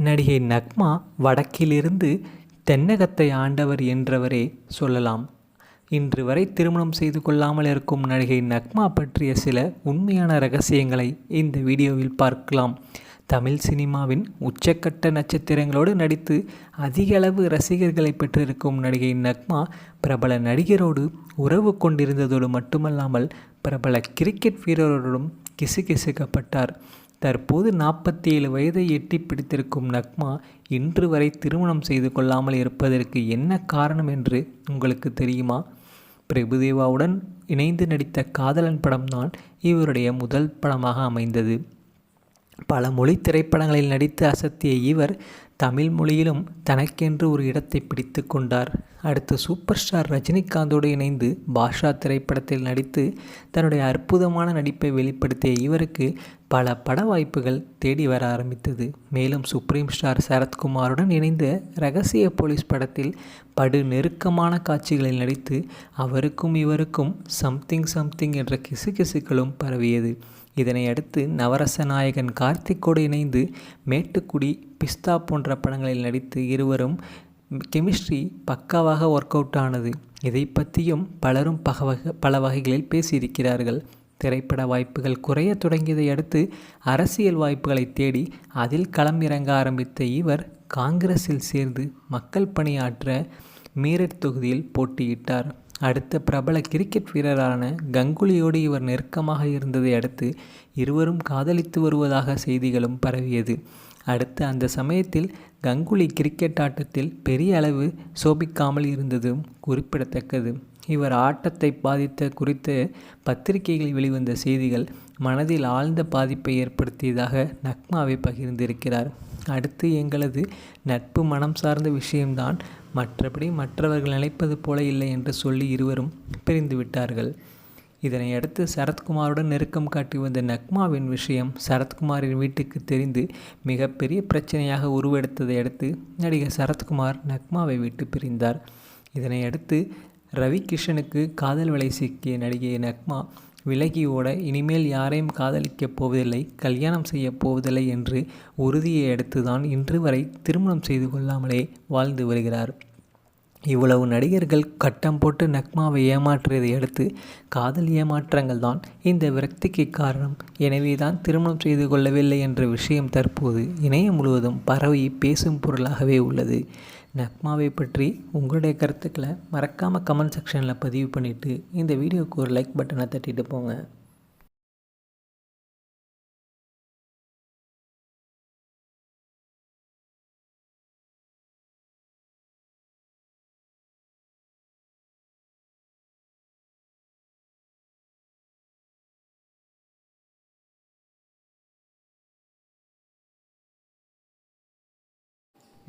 நடிகை நக்மா வடக்கிலிருந்து தென்னகத்தை ஆண்டவர் என்றவரே சொல்லலாம். இன்று வரை திருமணம் செய்து கொள்ளாமல் இருக்கும் நடிகை நக்மா பற்றிய சில உண்மையான ரகசியங்களை இந்த வீடியோவில் பார்க்கலாம். தமிழ் சினிமாவின் உச்சக்கட்ட நட்சத்திரங்களோடு நடித்து அதிக அளவு ரசிகர்களை பெற்றிருக்கும் நடிகை நக்மா பிரபல நடிகரோடு உறவு கொண்டிருந்ததோடு மட்டுமல்லாமல் பிரபல கிரிக்கெட் வீரரோடும் கிசுகிசுக்கப்பட்டார் தற்போது நாற்பத்தி ஏழு வயதை எட்டி பிடித்திருக்கும் நக்மா இன்று வரை திருமணம் செய்து கொள்ளாமல் இருப்பதற்கு என்ன காரணம் என்று உங்களுக்கு தெரியுமா? பிரபுதேவாவுடன் இணைந்து நடித்த காதலன் படம்தான் இவருடைய முதல் படமாக அமைந்தது. பல மொழி திரைப்படங்களில் நடித்து அசத்திய இவர் தமிழ் மொழியிலும் தனக்கென்று ஒரு இடத்தை பிடித்து கொண்டார். அடுத்து சூப்பர் ஸ்டார் ரஜினிகாந்தோடு இணைந்து பாஷா திரைப்படத்தில் நடித்து தன்னுடைய அற்புதமான நடிப்பை வெளிப்படுத்திய இவருக்கு பல பட வாய்ப்புகள் தேடி வர ஆரம்பித்தது. மேலும் சுப்ரீம் ஸ்டார் சரத்குமாருடன் இணைந்த ரகசிய போலீஸ் படத்தில் படு நெருக்கமான காட்சிகளில் நடித்து அவருக்கும் இவருக்கும் சம்திங் சம்திங் என்ற கிசுகிசுக்களும் பரவியது. இதனை அடுத்து நவரச நாயகன் கார்த்திக்கோடு இணைந்து மேட்டுக்குடி பிஸ்தா போன்ற படங்களில் நடித்து இருவரும் கெமிஸ்ட்ரி பக்காவாக ஒர்க் அவுட் ஆனது. இதை பற்றியும் பலரும் பகவக பல வகைகளில் பேசியிருக்கிறார்கள். திரைப்பட வாய்ப்புகள் குறைய தொடங்கியதை அடுத்து அரசியல் வாய்ப்புகளை தேடி அதில் களம் இறங்க ஆரம்பித்த இவர் காங்கிரஸில் சேர்ந்து மக்கள் பணியாற்ற மீரட் தொகுதியில் போட்டியிட்டார். அடுத்த பிரபல கிரிக்கெட் வீரரான கங்குலியோடு இவர் நெருக்கமாக இருந்ததை அடுத்து இருவரும் காதலித்து வருவதாக செய்திகளும் பரவியது. அடுத்து அந்த சமயத்தில் கங்குலி கிரிக்கெட் ஆட்டத்தில் பெரிய அளவு சோபிக்காமல் இருந்ததும் குறிப்பிடத்தக்கது. இவர் ஆட்டத்தை பாதித்த குறித்த பத்திரிகைகளில் வெளிவந்த செய்திகள் மனதில் ஆழ்ந்த பாதிப்பை ஏற்படுத்தியதாக நக்மாவை பகிர்ந்திருக்கிறார். அடுத்து எங்களது நட்பு மனம் சார்ந்த விஷயம்தான் மற்றபடி மற்றவர்கள் நினைப்பது போல இல்லை என்று சொல்லி இருவரும் பிரிந்து விட்டார்கள். இதனை அடுத்து சரத்குமாருடன் நெருக்கம் காட்டி வந்த நக்மாவின் விஷயம் சரத்குமாரின் வீட்டுக்கு தெரிந்து மிகப்பெரிய பிரச்சனையாக உருவெடுத்ததை அடுத்து நடிகர் சரத்குமார் நக்மாவை விட்டு பிரிந்தார். இதனை அடுத்து ரவி கிருஷ்ணனுக்கு காதல் வலை சிக்கிய நடிகை நக்மா விலகி ஓட இனிமேல் யாரையும் காதலிக்கப் போவதில்லை கல்யாணம் செய்யப் போவதில்லை என்று உறுதியை அடுத்துதான் இன்று வரை திருமணம் செய்து கொள்ளாமலே வாழ்ந்து வருகிறார். இவ்வளவு நடிகர்கள் கட்டம் போட்டு நக்மாவை ஏமாற்றியதை அடுத்து காதல் ஏமாற்றங்கள் தான் இந்த விரக்திக்கு காரணம். எனவே தான் திருமணம் செய்து கொள்ளவில்லை என்ற விஷயம் தற்போது இணையம் முழுவதும் பரவி பேசும் பொருளாகவே உள்ளது. நக்மாவை பற்றி உங்களுடைய கருத்துக்களை மறக்காமல் கமெண்ட் செக்ஷனில் பதிவு பண்ணிவிட்டு இந்த வீடியோக்கு ஒரு லைக் பட்டனை தட்டிட்டு போங்க.